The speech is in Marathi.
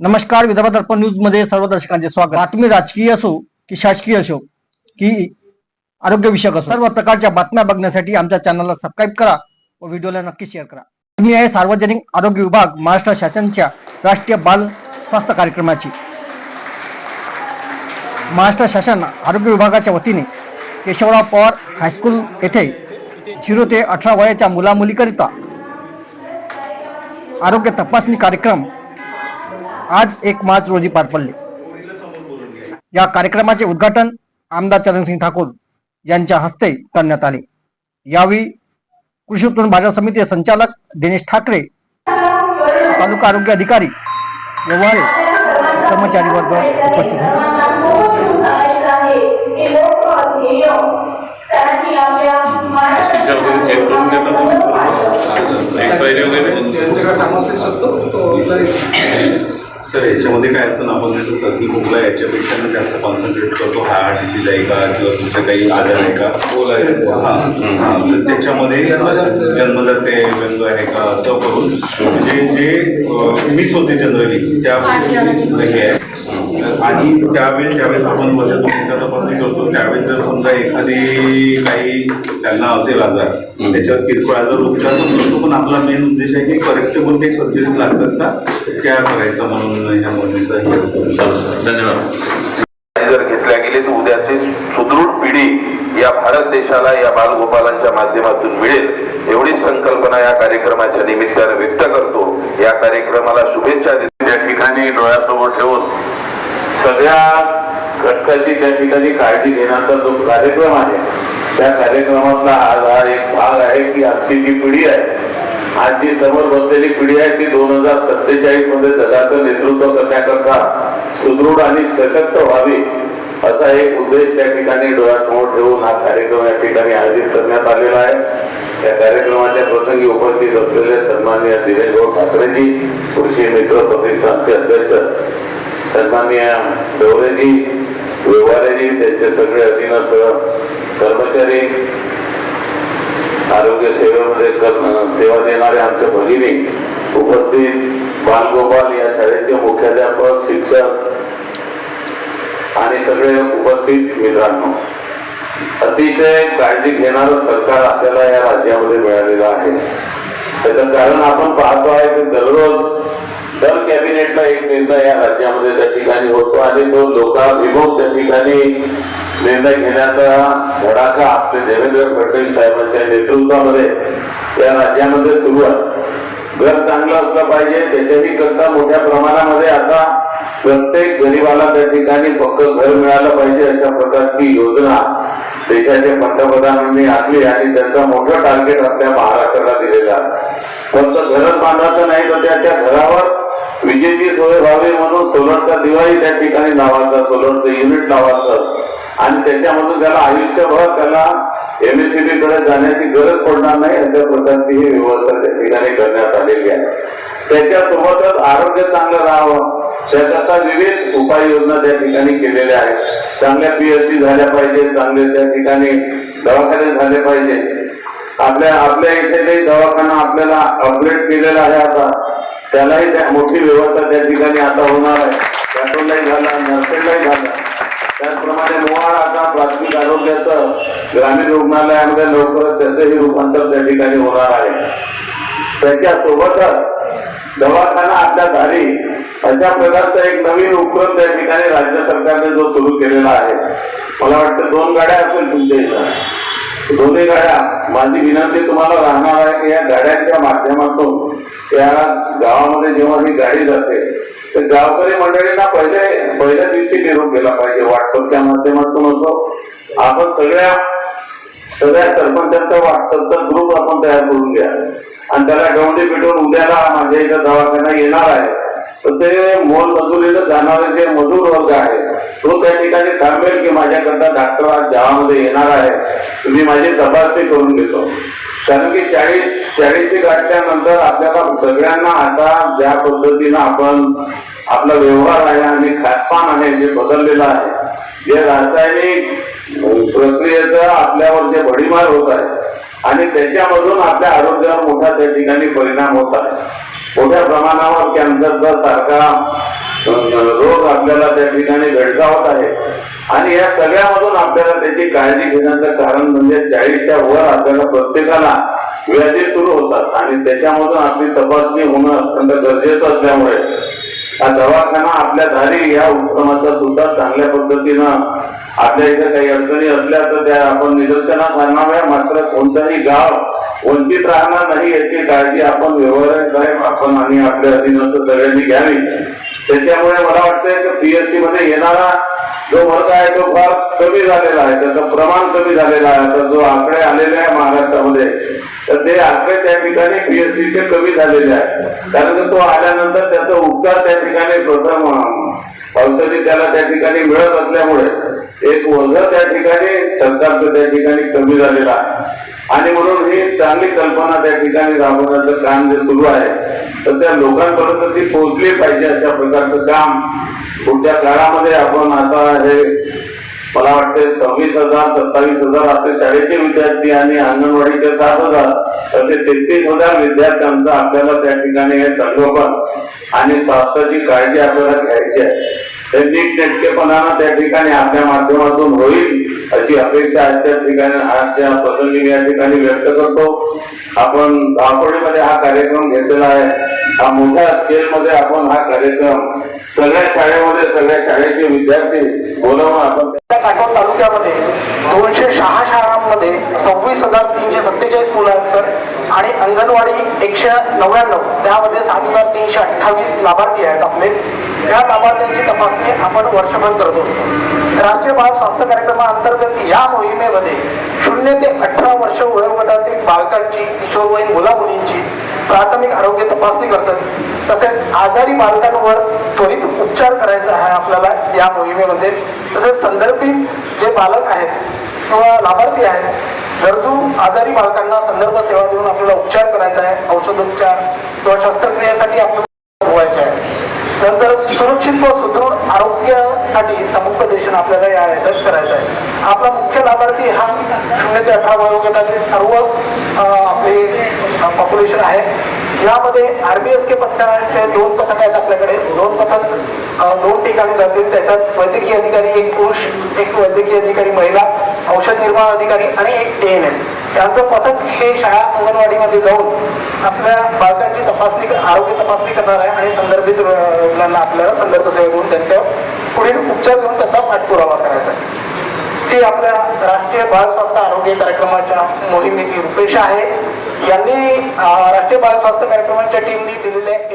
नमस्कार विदर्भ दर्पण न्यूजमध्ये सर्व दर्शकांचे स्वागत. बातमी राजकीय असो की शासकीय असो की आरोग्य विषयक असो सर्व प्रकारच्या बातम्या बघण्यासाठी आमच्या चॅनलला सबस्क्राईब करा व व्हिडिओला नक्की शेअर करा. मी आहे सार्वजनिक आरोग्य विभाग महाराष्ट्र शासनच्या राष्ट्रीय बाल स्वास्थ्य कार्यक्रमाची. महाराष्ट्र शासन आरोग्य विभागाच्या वतीने केशवराव पवार हायस्कूल येथे झिरो ते अठरा वयाच्या मुलामुलीकरिता आरोग्य तपासणी कार्यक्रम आज एक मार्च रोजी पार पडले. या कार्यक्रमाचे उद्घाटन आमदार चरणसिंग ठाकूर यांच्या हस्ते करण्यात आले. यावेळी कृषी उत्पन्न बाजार समितीचे संचालक दिनेश ठाकरे तालुका आरोग्य अधिकारी व्यवहारे कर्मचारी वर्ग उपस्थित होते. सर याच्यामध्ये काय असतं ना आपण त्याचं सर्दी खोकला याच्यापेक्षा ना जास्त कॉन्सन्ट्रेट करतो हार्ट डिसीज आहे का किंवा दुसरे काही आजार आहे का? हां हां तर त्याच्यामध्ये जन्मजात. ते व्यंग आहे का असं करून म्हणजे जे मिस होते जनरली त्या हे आहे आणि त्यावेळेस ज्यावेळेस आपण वर्षातून एकदा तपासणी करतो त्यावेळेस जर समजा एखादी काही त्यांना असेल आजार त्याच्यावर किरकोळ आजार उपचार करतो पण आपला मेन उद्देश आहे की करेक्टेबल काही सर्जरीज लागतात का त्या करायचं म्हणून. मोदीचा. धन्यवाद जर घेतल्या गेली तर उद्याची सुदृढ पिढी या भारत देशाला या बालगोपालांच्या माध्यमातून मिळेल एवढी संकल्पना या कार्यक्रमाच्या निमित्ताने व्यक्त करतो या कार्यक्रमाला शुभेच्छा देतो त्या ठिकाणी डोळ्यासमोर ठेवून सगळ्या घटकाची त्या ठिकाणी काळजी घेण्याचा जो कार्यक्रम आहे त्या कार्यक्रमातला आज हा एक भाग आहे की आजची जी पिढी आहे आज जी समोर बसलेली पिढी आहे ती दोन हजार सत्तेचाळीसमध्ये जगाचं नेतृत्व करण्याकरता सुदृढ आणि सशक्त व्हावी असा एक उद्देश या ठिकाणी डोळ्यासमोर ठेवून हा कार्यक्रम या ठिकाणी आयोजित करण्यात आलेला आहे. या कार्यक्रमाच्या प्रसंगी उपस्थित असलेले सन्माननीय दिनेश भाऊ ठाकरेजी कृषी मित्र प्रतिष्ठानचे अध्यक्ष सन्माननीय डोरेजी व्यवहारेजी त्यांचे सगळे अधीनस्थ कर्मचारी आरोग्य सेवेमध्ये सेवा देणारे आमच्या भगिनी उपस्थित बालगोपाल या शाळेचे मुख्याध्यापक शिक्षक आणि सगळे उपस्थित मित्रांनो. अतिशय काळजी घेणारं सरकार आपल्याला या राज्यामध्ये मिळालेलं आहे. त्याचं कारण आपण पाहतो आहे की दररोज दर कॅबिनेटला एक निर्णय या राज्यामध्ये त्या ठिकाणी होतो आणि तो लोकाभिमुख त्या ठिकाणी निर्णय घेण्याचा धडाका आपले देवेंद्र फडणवीस साहेबांच्या नेतृत्वामध्ये त्या राज्यामध्ये सुरू आहे. घर चांगलं असलं पाहिजे त्याच्याही करता मोठ्या प्रमाणामध्ये आता प्रत्येक गरीबाला त्या ठिकाणी पक्क घर मिळालं पाहिजे अशा प्रकारची योजना देशाचे पंतप्रधानांनी आखली आणि त्यांचा मोठं टार्गेट आपल्या महाराष्ट्राला दिलेला फक्त घरच बांधायचं नाही तर त्याच्या घरावर विजेची सोय व्हावी म्हणून सोलरचा दिवाळी त्या ठिकाणी लावायचा सोलरचं युनिट लावायचं. आणि त्याच्यामधून त्याला आयुष्यभर त्याला एमएससीबी कडे जाण्याची गरज पडणार नाही अशा प्रकारची ही व्यवस्था त्या ठिकाणी करण्यात आलेली आहे. त्याच्यासोबतच आरोग्य चांगलं राहावं त्याकरता विविध उपाययोजना त्या ठिकाणी केलेल्या आहेत. चांगल्या पीएससी झाल्या पाहिजे चांगले त्या ठिकाणी दवाखाने झाले पाहिजे. आपल्या आपल्या इथे काही दवाखाना आपल्याला अपग्रेड केलेला आहे आता. त्यालाही त्या- मोठी व्यवस्था त्या ठिकाणी आता होणार आहे. त्यातूनही झाला नर्सेडलाही झाला. त्याचप्रमाणे मोहाड आता प्राथमिक आरोग्याचं ग्रामीण रुग्णालयामध्ये लवकरच त्याचंही रूपांतर त्या ठिकाणी होणार आहे. त्याच्यासोबतच दवाखाना आपल्या दारी अशा प्रकारचा एक नवीन उपक्रम त्या ठिकाणी राज्य सरकारने जो सुरू केलेला आहे. मला वाटतं दोन गाड्या असेल तुमच्या इथं. दोन्ही गाड्या माझी विनंती तुम्हाला राहणार आहे की या गाड्यांच्या माध्यमातून या गावामध्ये जेव्हा ही गाडी जाते तर गावकरी मंडळींना पहिले पहिल्या दिवशी निरोप गेला पाहिजे. व्हॉट्सअपच्या माध्यमातून असो आपण सगळ्या सगळ्या सरपंचांचा व्हॉट्सअपचा ग्रुप आपण तयार करून घ्या. आणि त्याला गवंडी भेटून उद्याला माझ्या इथं दवाखाना येणार आहे. तर ते मोल मजुरीला जाणारे जे मजूर वर्ग आहे तो त्या ठिकाणी सांगेल की माझ्याकरता डॉक्टर आज गावामध्ये येणार आहे तुम्ही माझी तपासणी करून घेतो. कारण की चाळीस चाळीसशे गाठल्यानंतर आपल्याला सगळ्यांना आता ज्या पद्धतीनं आपण आपला व्यवहार आहे आणि खातपान आहे जे बदललेलं आहे जे रासायनिक प्रक्रियेचा आपल्यावर जे भडीमार होत आहे आणि त्याच्यामधून आपल्या आरोग्यावर मोठा त्या ठिकाणी परिणाम होत आहे. मोठ्या प्रमाणावर कॅन्सरचा सारखा रोग आपल्याला त्या ठिकाणी भेडसावत आहे. आणि या सगळ्यामधून आपल्याला त्याची काळजी घेण्याचं कारण म्हणजे चाळीसच्या वर आपल्याला प्रत्येकाला व्याधी सुरू होतात. आणि त्याच्यामधून आपली तपासणी होणं अत्यंत गरजेचं असल्यामुळे हा दवाखाना आपल्या धारी या उपक्रमाचा सुद्धा चांगल्या पद्धतीनं आपल्या इथे काही अडचणी असल्या तर त्या आपण निदर्शनास आणाव्या मात्र कोणताही गाव वंचित राहणार नाही याची काळजी आपण व्यवहार साहेब आपण आणि आपल्या अधीनस्थ सगळ्यांनी घ्यावी. त्याच्यामुळे मला वाटतंय की पीएससी मध्ये येणारा जो वर्ग आहे तो फार कमी झालेला आहे त्याचं प्रमाण कमी झालेला आहे. आता जो आकडे आलेले आहे महाराष्ट्रामध्ये तर ते आकडे त्या ठिकाणी पीएससी चे कमी झालेले आहेत. कारण की तो आल्यानंतर त्याचा उपचार त्या ठिकाणी प्रथम औषधी त्याला त्या ठिकाणी मिळत असल्यामुळे एक वर्ग त्या ठिकाणी सरकारचं त्या ठिकाणी कमी झालेला आहे. आणि म्हणून ही चांगली कल्पना त्या ठिकाणी राबवण्याचं काम जे सुरू आहे तर त्या लोकांपर्यंत ती पोहोचली पाहिजे अशा प्रकारचं काम पुढच्या काळामध्ये आपण आता हे मला वाटते सव्वीस हजार सत्तावीस हजार आपले शाळेचे विद्यार्थी आणि अंगणवाडीचे सात हजार असे तेहतीस हजार विद्यार्थ्यांचं आपल्याला त्या ठिकाणी हे संगोपन आणि स्वास्थ्याची काळजी आपल्याला घ्यायची आहे. ते त्या ठिकाणी आपल्या माध्यमातून होईल अशी अपेक्षा आजच्या ठिकाणी आजच्या प्रसंगी या ठिकाणी व्यक्त करतो. आपण धावपडीमध्ये हा कार्यक्रम घेतलेला आहे. हा मोठ्या स्केलमध्ये आपण हा कार्यक्रम सगळ्या शाळेमध्ये सगळ्या शाळेचे विद्यार्थी बोलवून आपण काटोल तालुक्यामध्ये दोनशे सहा शाळांमध्ये सव्वीस हजार तीनशे सत्तेचाळीस मुलं आहेत सर आणि अंगणवाडी एकशे नव्याण्णव त्यामध्ये सात हजार तीनशे अठ्ठावीस लाभार्थी आहेत आपले. त्या लाभार्थ्यांची तपासणी आपण वर्षभर करत असतो. राष्ट्रीय बाल स्वास्थ्य कार्यक्रमाअंतर्गत या मोहिमेमध्ये शून्य ते अठरा वर्ष वयोगटातील बालकांची किशोरवयीन मुला मुलींची प्राथमिक आरोग्य तपासणी करतात. तसेच आजारी बालकांवर त्वरित उपचार करायचा आहे आपल्याला या मोहिमेमध्ये. तसेच संदर्भित जे बालक आहेत किंवा लाभार्थी आहेत गरजू आजारी बालकांना संदर्भ सेवा देऊन आपल्याला उपचार करायचा आहे औषधोपचार किंवा शस्त्रक्रियेसाठी आपल्याला व्हायचे आहे नंतर सुरक्षित व सुदृढ आरोग्यासाठी समुपदेशन आपल्याला या याच्यात करायचं आहे. आपला मुख्य लाभार्थी हा शून्य ते अठरा वयोगटाचे सर्व आपले पॉप्युलेशन आहे. यामध्ये आरबीएस के पथकाचे दोन पथक आहेत आपल्याकडे. दोन पथक दोन ठिकाणी जातील. त्याच्यात वैद्यकीय अधिकारी एक पुरुष एक वैद्यकीय अधिकारी महिला औषध निर्माण अधिकारी आणि एक एन एम यांचं पथक हे शाळा अंगणवाडीमध्ये जाऊन आपल्या बालकांची तपासणी आरोग्य तपासणी करणार आहे आणि संदर्भित रुग्णांना आपल्याला संदर्भ सेवा देऊन त्यांच्या पुढील उपचार घेऊन त्यांचा पाठपुरावा करायचा आहे. ते आपल्या राष्ट्रीय बाल स्वास्थ्य आरोग्य कार्यक्रमाच्या मोहिमेची रूपरेषा आहे. यांनी राष्ट्रीय बाल स्वास्थ्य कार्यक्रमाच्या टीमनी दिलेले